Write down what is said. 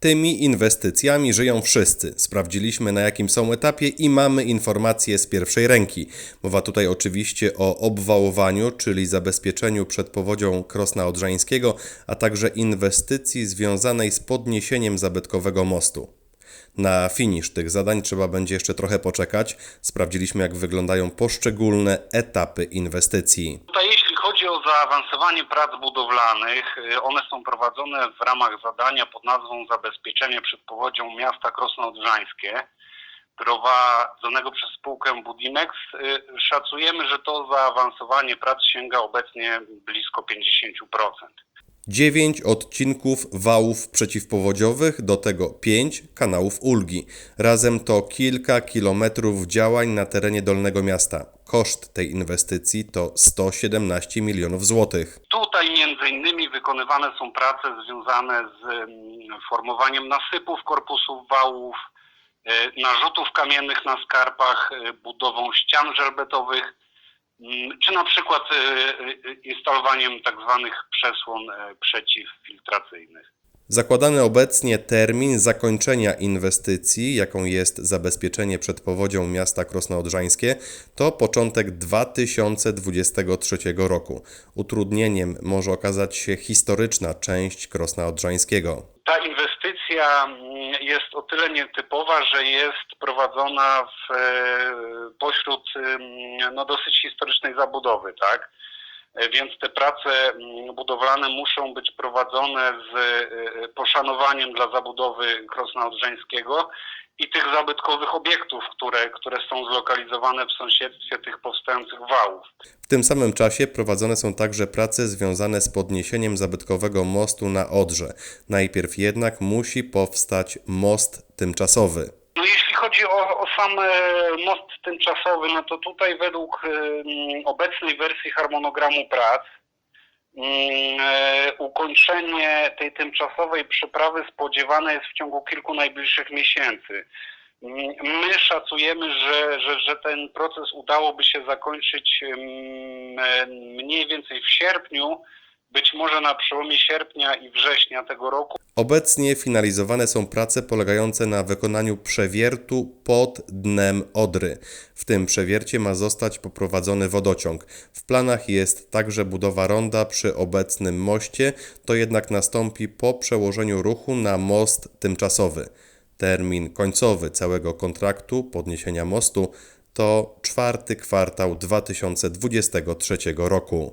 Tymi inwestycjami żyją wszyscy. Sprawdziliśmy na jakim są etapie i mamy informacje z pierwszej ręki. Mowa tutaj oczywiście o obwałowaniu, czyli zabezpieczeniu przed powodzią Krosna Odrzańskiego, a także inwestycji związanej z podniesieniem zabytkowego mostu. Na finisz tych zadań trzeba będzie jeszcze trochę poczekać. Sprawdziliśmy jak wyglądają poszczególne etapy inwestycji. Tutaj chodzi o zaawansowanie prac budowlanych, y, one są prowadzone w ramach zadania pod nazwą Zabezpieczenie przed powodzią miasta Krosno Odrzańskie, prowadzonego przez spółkę Budimex. Y, Szacujemy, że to zaawansowanie prac sięga obecnie blisko 50%. 9 odcinków wałów przeciwpowodziowych, do tego 5 kanałów ulgi. Razem to kilka kilometrów działań na terenie Dolnego Miasta. Koszt tej inwestycji to 117 milionów złotych. Tutaj między innymi wykonywane są prace związane z formowaniem nasypów korpusów wałów, e, narzutów kamiennych na skarpach, e, budową ścian żelbetowych, mm, czy na przykład e, instalowaniem tak zwanych przesłon przeciwfiltracyjnych. Zakładany obecnie termin zakończenia inwestycji, jaką jest zabezpieczenie przed powodzią miasta Krosno Odrzańskie, to początek 2023 roku. Utrudnieniem może okazać się historyczna część Krosna Odrzańskiego. Ta inwestycja mm, jest o tyle nietypowa, że jest prowadzona w, e, pośród mm, no, dosyć historycznej zabudowy, tak? E, Więc te prace mm, budowlane muszą być prowadzone z e, poszanowaniem dla zabudowy Krosna Odrzańskiego i tych zabytkowych obiektów, które, które są zlokalizowane w sąsiedztwie tych powstających wałów. W tym samym czasie prowadzone są także prace związane z podniesieniem zabytkowego mostu na Odrze. Najpierw jednak musi powstać most tymczasowy. No jeśli chodzi o, o sam e, most tymczasowy, no to tutaj według e, obecnej wersji harmonogramu prac mm, e, ukończenie tej tymczasowej przeprawy spodziewane jest w ciągu kilku najbliższych miesięcy. Mm, My szacujemy, że, że, że ten proces udałoby się zakończyć mm, mniej więcej w sierpniu, być może na przełomie sierpnia i września tego roku. Obecnie finalizowane są prace polegające na wykonaniu przewiertu pod dnem Odry. W tym przewiercie ma zostać poprowadzony wodociąg. W planach jest także budowa ronda przy obecnym moście, to jednak nastąpi po przełożeniu ruchu na most tymczasowy. Termin końcowy całego kontraktu podniesienia mostu to czwarty kwartał 2023 roku.